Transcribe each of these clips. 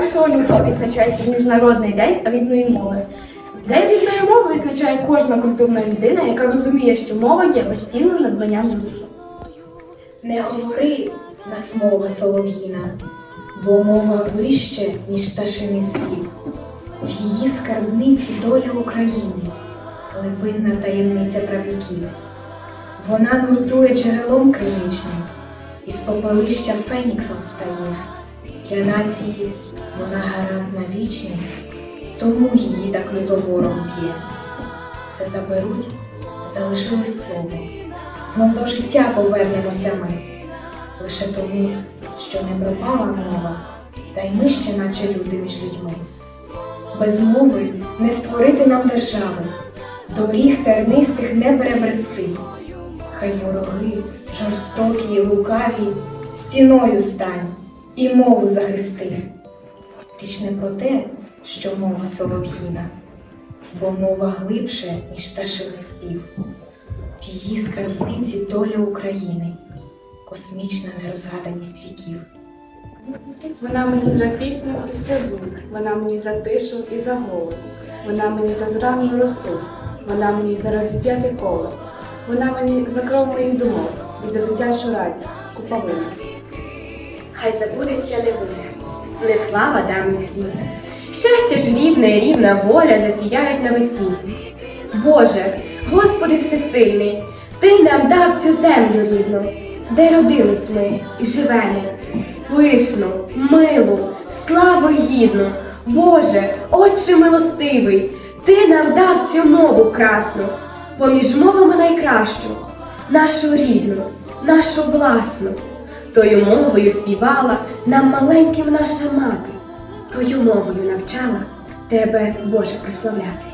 1 лютого відзначається Міжнародний день рідної мови. День рідної мови відзначає кожна культурна людина, яка розуміє, що мова є постійним надбанням людства. Не говори нас мова солов'їна, бо мова вище, ніж пташиний спів. В її скарбниці доля України, глибинна таємниця правіків. Вона нуртує джерелом криничним, із попелища феніксом встає. Для нації вона гарант на вічність, тому її так люто ворог б'є. Все заберуть, залишилось слово. Знов до життя повернемося ми. Лише тому, що не пропала мова, та й ми ще, наче люди між людьми. Без мови не створити нам держави, доріг тернистих не перебрести. Хай вороги, жорстокі лукаві, стіною стань і мову захисти. Річ не про те, що мова солов'їна, бо мова глибше, ніж пташиний спів. В її скарбниці доля України, космічна нерозгаданість віків. Вона мені за пісню і сльозу, вона мені за тишу і за голос, вона мені за зранну росу, вона мені за розіп'ятий колос, вона мені за кров моїх думок і за дитячу радість куповину. Хай забудеться не не слава давніх літ. Щастя ж рівне і рівна воля засіяють на весь світ. Боже, Господи Всесильний, Ти нам дав цю землю рідну, де родились ми і живемо. Пишну, милу, славу гідну, Боже, Отче милостивий, Ти нам дав цю мову красну, поміж мовами найкращу, нашу рідну, нашу власну. Тою мовою співала нам маленьким наша мати, тою мовою навчала тебе, Боже, прославляти.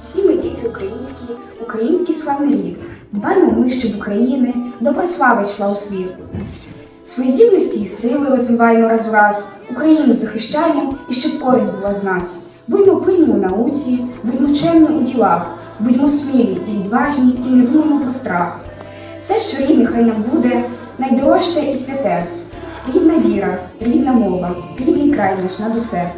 Всі ми діти українські, український славний рід. Дбаймо ми, щоб України доба слава йшла у світ. Свої здібності і сили розвиваємо раз в раз, Україну захищаємо і щоб користь була з нас. Будьмо пильні у науці, будьмо чемні у ділах, будьмо смілі і відважні, і не думаємо про страх. Все, що рідне, хай нам буде, найдорожче і святе. Рідна віра, рідна мова, рідний край наш над усе.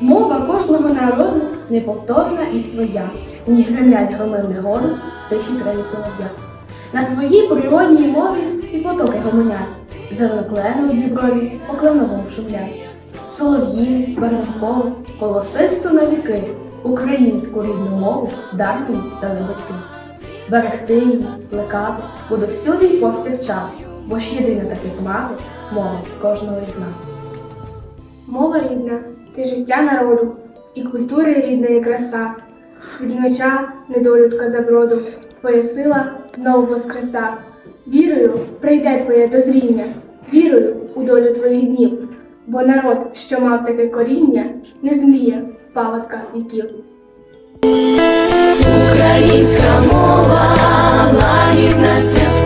Мова кожного народу неповторна і своя, ні гремлять громи негоду, тиші краї солов'я. На своїй природній мові і потоки гомонять, зеленоклени у діброві по кленовому шумлять. Солов'їни, барвінкові, колосисту на віки, українську рідну мову дар мені дали батьки. Берегти її, плекати буду всюди й повсякчас, бо ж єдина так як мова кожного із нас. Мова рідна, ти життя народу, і культури рідна і краса, з-під недолюдка заброду, твоя сила знову воскреса. Вірою прийде твоє дозріння, вірою у долю твоїх днів, бо народ, що мав таке коріння, не змліє в паводках віків. Українська мова лагідна святкова.